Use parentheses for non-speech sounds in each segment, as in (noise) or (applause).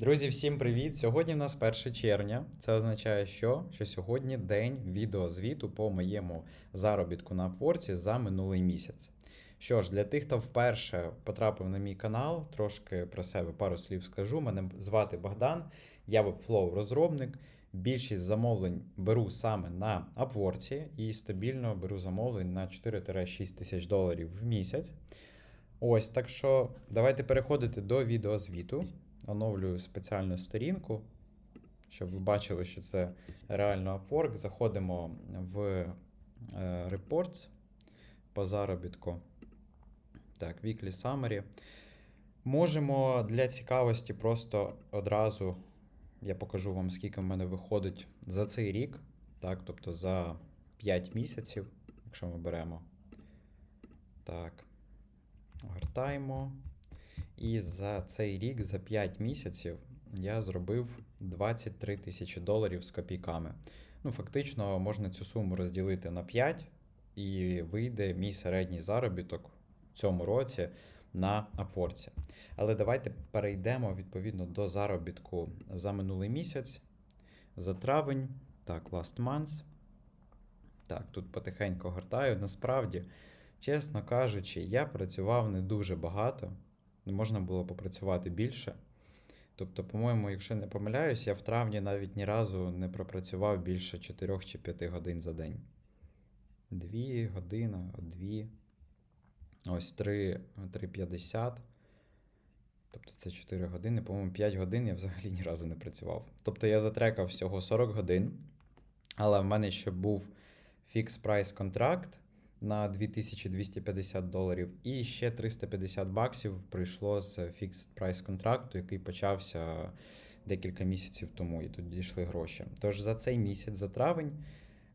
Друзі, всім привіт! Сьогодні в нас 1 червня. Це означає, що? що сьогодні день відеозвіту по моєму заробітку на Upwork за минулий місяць. Що ж, для тих, хто вперше потрапив на мій канал, трошки про себе пару слів скажу. Мене звати Богдан, я Webflow розробник. Більшість замовлень беру саме на Upwork і стабільно беру замовлень на 4-6 тисяч доларів в місяць. Ось так що давайте переходити до відеозвіту. Оновлюю спеціальну сторінку, щоб ви бачили, що це реально Upwork. Заходимо в е, Reports по заробітку. Так, Weekly Summary. Можемо для цікавості просто одразу я покажу вам, скільки в мене виходить за цей рік. Так, тобто за 5 місяців, якщо ми беремо. Так. Гортаємо. І за цей рік, за 5 місяців, я зробив 23 тисячі доларів з копійками. Ну, фактично, можна цю суму розділити на 5, і вийде мій середній заробіток в цьому році на Upwork. Але давайте перейдемо відповідно до заробітку за минулий місяць, за травень. Так, last month. Так, тут потихеньку гортаю. Насправді, чесно кажучи, я працював не дуже багато. Можна було попрацювати більше. Тобто, по-моєму, якщо не помиляюсь, я в травні навіть ні разу не пропрацював більше 4 чи 5 годин за день. 2 години, 2. Ось 3, 3,50. Тобто це 4 години. По-моєму, 5 годин я взагалі ні разу не працював. Тобто я затрекав всього 40 годин, але в мене ще був фікс прайс контракт на 2250 доларів, і ще 350 баксів прийшло з Fixed Price контракту, який почався декілька місяців тому, і тут дійшли гроші. Тож за цей місяць, за травень,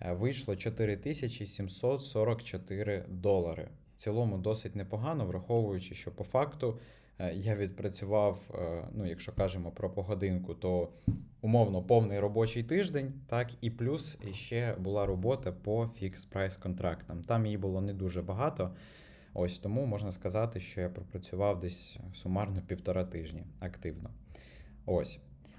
е, вийшло 4744 долари. В цілому досить непогано, враховуючи, що по факту я відпрацював, е, ну, якщо кажемо про погодинку, то умовно повний робочий тиждень, так, і плюс ще була робота по фікс прайс контрактам. Там її було не дуже багато. Ось тому можна сказати, що я пропрацював десь сумарно півтора тижні активно. Ось.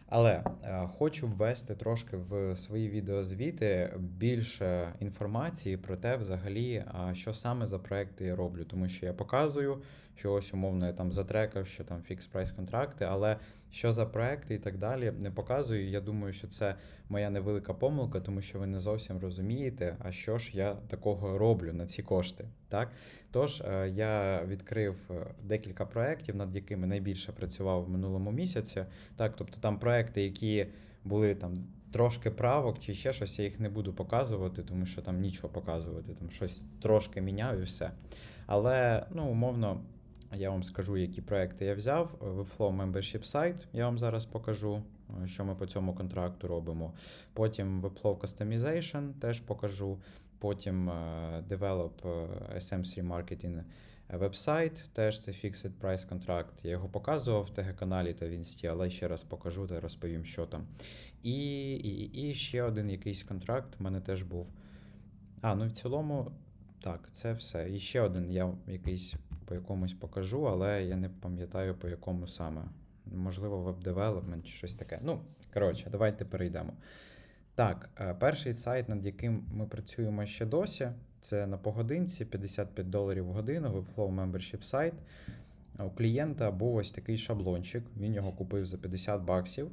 Але е, хочу ввести трошки в свої відеозвіти більше інформації про те, взагалі, що саме за проекти я роблю. Тому що я показую, що ось умовно я там затрекав, що там фікс прайс контракти, але що за проекти і так далі не показую. Я думаю, що це моя невелика помилка, тому що ви не зовсім розумієте, а що ж я такого роблю на ці кошти. Так, тож е, я відкрив е, декілька проєктів, над якими найбільше працював в минулому місяці. Так, тобто там проекти, які були там. Трошки правок чи ще щось, я їх не буду показувати, тому що там нічого показувати, там щось трошки міняю і все. Але, ну, умовно, я вам скажу, які проекти я взяв. Webflow Membership Site, я вам зараз покажу, що ми по цьому контракту робимо. Потім Webflow Customization теж покажу. Потім е, Develop е, SM3 Marketing вебсайт, теж це Fixed Price контракт. Я його показував в ТГ-каналі та в Інсті, але ще раз покажу та розповім, що там. І, і, і ще один якийсь контракт в мене теж був. А, ну в цілому, так, це все. І ще один я якийсь по якомусь покажу, але я не пам'ятаю по якому саме. Можливо, веб-девелопмент чи щось таке. Ну, коротше, давайте перейдемо. Так, е, перший сайт, над яким ми працюємо ще досі, це на погодинці 55 доларів в годину, Webflow Membership сайт. У клієнта був ось такий шаблончик, він його купив за 50 баксів,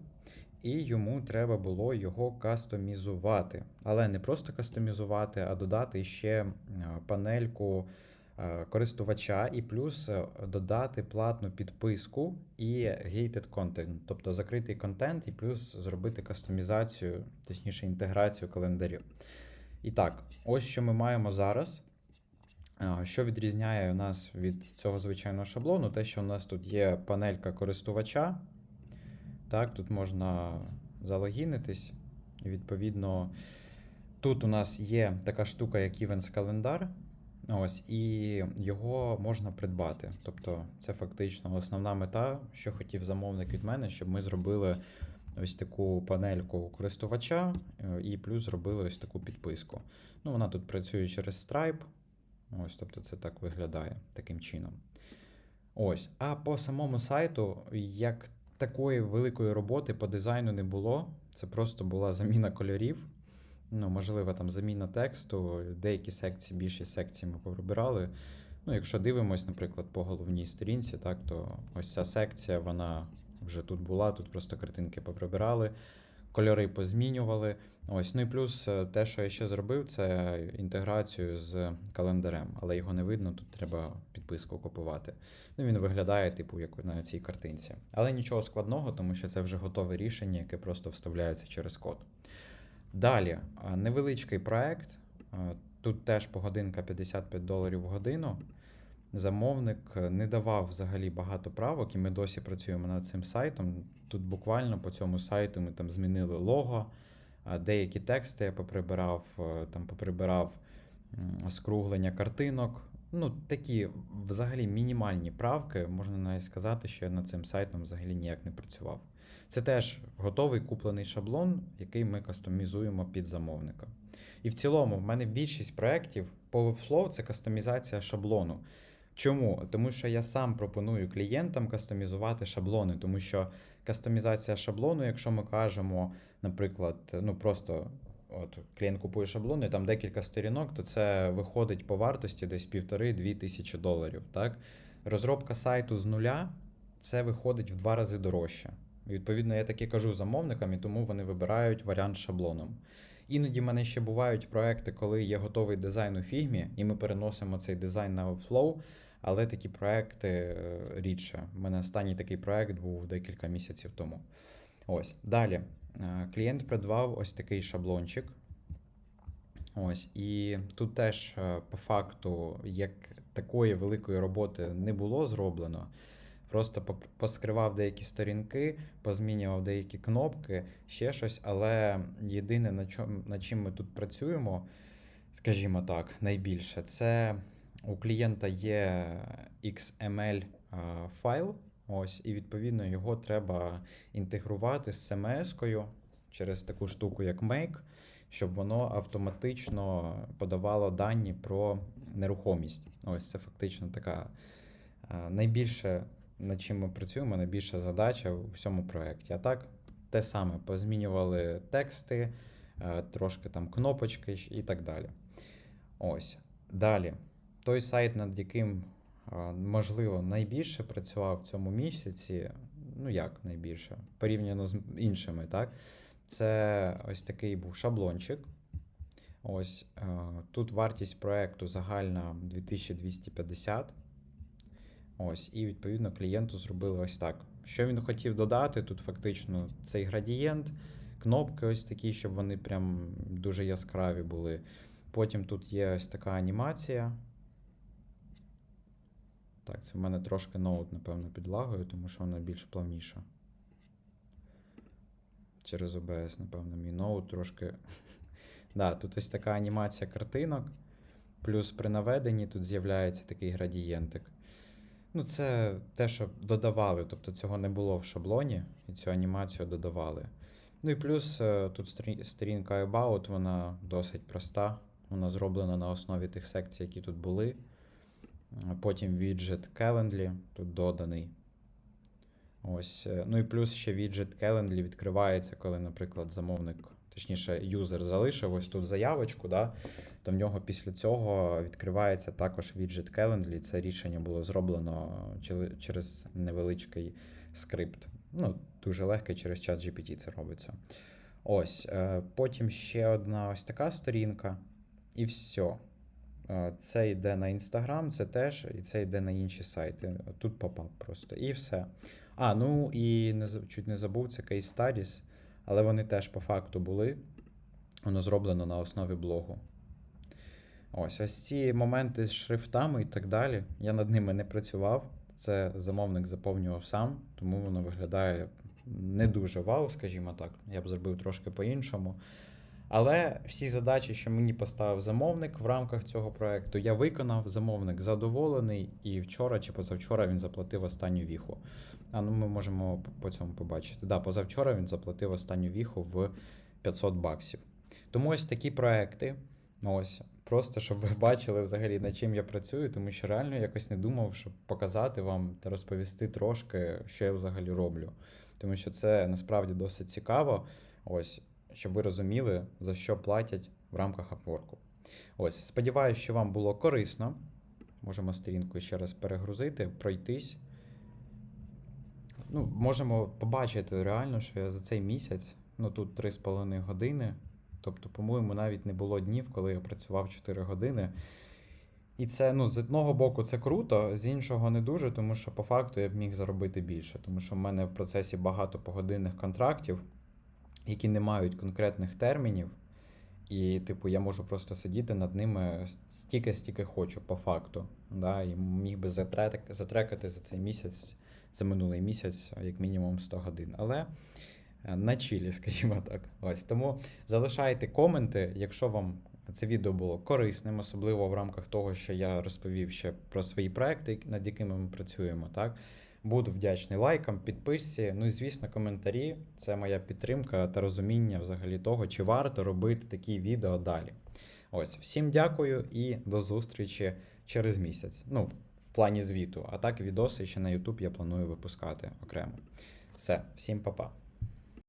і йому треба було його кастомізувати. Але не просто кастомізувати, а додати ще е, панельку е, користувача, і плюс е, додати платну підписку і gated content, тобто закритий контент, і плюс зробити кастомізацію, точніше інтеграцію календарів. І так, ось що ми маємо зараз. Що відрізняє нас від цього звичайного шаблону, те, що у нас тут є панелька користувача. Так, тут можна залогінитись. Відповідно, тут у нас є така штука, як Events календар. Ось, і його можна придбати. Тобто, це фактично основна мета, що хотів замовник від мене, щоб ми зробили ось таку панельку користувача, е, і плюс зробили ось таку підписку. Ну, Вона тут працює через Stripe. Ось, тобто, це так виглядає таким чином. Ось. А по самому сайту, як такої великої роботи по дизайну не було. Це просто була заміна кольорів. Ну, можливо, там заміна тексту, деякі секції, більші секції ми повибирали. Ну, якщо дивимось, наприклад, по головній сторінці, так, то ось ця секція, вона вже тут була, тут просто картинки поприбирали, кольори позмінювали. Ось, ну і плюс е, те, що я ще зробив, це інтеграцію з календарем, але його не видно, тут треба підписку купувати. Ну, він виглядає, типу, як на цій картинці. Але нічого складного, тому що це вже готове рішення, яке просто вставляється через код. Далі, невеличкий проект. Тут теж погодинка 55 доларів в годину. Замовник е, не давав взагалі багато правок, і ми досі працюємо над цим сайтом. Тут буквально по цьому сайту ми там змінили лого, деякі тексти я поприбирав, е, там поприбирав скруглення картинок. Ну, такі взагалі мінімальні правки. Можна навіть сказати, що я над цим сайтом взагалі ніяк не працював. Це теж готовий куплений шаблон, який ми кастомізуємо під замовника. І в цілому, в мене більшість проєктів по Webflow це кастомізація шаблону. Чому? Тому що я сам пропоную клієнтам кастомізувати шаблони, тому що кастомізація шаблону, якщо ми кажемо, наприклад, ну просто от клієнт купує шаблон, і там декілька сторінок, то це виходить по вартості десь півтори-дві тисячі доларів. Так? Розробка сайту з нуля це виходить в два рази дорожче. Відповідно, я таки кажу замовникам, і тому вони вибирають варіант шаблоном. Іноді в мене ще бувають проекти, коли є готовий дизайн у фігмі, і ми переносимо цей дизайн на Webflow, але такі проекти е, рідше. У мене останній такий проект був декілька місяців тому. Ось. Далі. Е, Клієнт придбав ось такий шаблончик. Ось. І тут теж, е, по факту, як такої великої роботи не було зроблено. Просто поскривав деякі сторінки, позмінював деякі кнопки, ще щось, але єдине, на чому, над чим ми тут працюємо, скажімо так, найбільше, це у клієнта є XML а, файл, ось, і відповідно його треба інтегрувати з CMS-кою через таку штуку, як Make, щоб воно автоматично подавало дані про нерухомість. Ось це фактично така а, найбільше, над чим ми працюємо, найбільша задача у всьому проєкті. А так, те саме, позмінювали тексти, е, трошки там кнопочки і так далі. Ось. Далі. Той сайт, над яким, можливо, найбільше працював в цьому місяці, ну як найбільше, порівняно з іншими, так? Це ось такий був шаблончик. Ось е, тут вартість проекту загальна 2250. Ось, і відповідно клієнту зробили ось так. Що він хотів додати? Тут фактично цей градієнт, кнопки ось такі, щоб вони прям дуже яскраві були. Потім тут є ось така анімація. Так, це в мене трошки ноут, напевно, підлагою, тому що вона більш плавніша. Через OBS, напевно, мій ноут трошки. (laughs) да, тут ось така анімація картинок. Плюс при наведенні тут з'являється такий градієнтик. Ну, це те, що додавали, тобто цього не було в шаблоні, і цю анімацію додавали. Ну і плюс е, тут сторінка About, вона досить проста. Вона зроблена на основі тих секцій, які тут були. Потім віджит Calendly тут доданий. Ось. е, Ну і плюс ще віджит Calendly відкривається, коли, наприклад, замовник, точніше, юзер залишив ось тут заявочку, да, то в нього після цього відкривається також віджит Calendly. Це рішення було зроблено через невеличкий скрипт. Ну, дуже легко через чат GPT це робиться. Ось. е, Потім ще одна ось така сторінка, і все. Е, Це йде на Інстаграм, це теж, і це йде на інші сайти. Тут попап просто. І все. А, ну і не, чуть не забув, це Case Studies, але вони теж по факту були. Воно зроблено на основі блогу. Ось ось ці моменти з шрифтами і так далі. Я над ними не працював. Це замовник заповнював сам, тому воно виглядає не дуже вау, скажімо так. Я б зробив трошки по-іншому. Але всі задачі, що мені поставив замовник в рамках цього проекту, я виконав. Замовник задоволений, і вчора чи позавчора він заплатив останню віху. А ну ми можемо по- цьому побачити. Да, позавчора він заплатив останню віху в 500 баксів. Тому ось такі проекти. Ось Просто щоб ви (laughs) бачили взагалі, над чим я працюю, тому що реально якось не думав, щоб показати вам та розповісти трошки, що я взагалі роблю. Тому що це насправді досить цікаво. Ось, щоб ви розуміли, за що платять в рамках Upwork. Ось, сподіваюся, що вам було корисно. Можемо сторінку ще раз перегрузити, пройтись. Ну, можемо побачити реально, що я за цей місяць, ну тут 3,5 години. Тобто, по-моєму, навіть не було днів, коли я працював 4 години. І це, ну, з одного боку, це круто, з іншого не дуже, тому що по факту я б міг заробити більше, тому що в мене в процесі багато погодинних контрактів, які не мають конкретних термінів. І, типу, я можу просто сидіти над ними стільки, стільки хочу, по факту. Да? І міг би затрек- затрекати за цей місяць, за минулий місяць, як мінімум 100 годин. Але е, на чилі, (laughs) скажімо так. Ось тому залишайте коменти, якщо вам це відео було корисним, особливо в рамках того, що я розповів ще про свої проекти, над якими ми працюємо. Так буду вдячний лайкам, підписці. Ну і звісно, коментарі. Це моя підтримка та розуміння взагалі того, чи варто робити такі відео далі. Ось, всім дякую і до зустрічі через місяць. Ну, в плані звіту. А так, відоси ще на YouTube я планую випускати окремо. Все, всім па-па.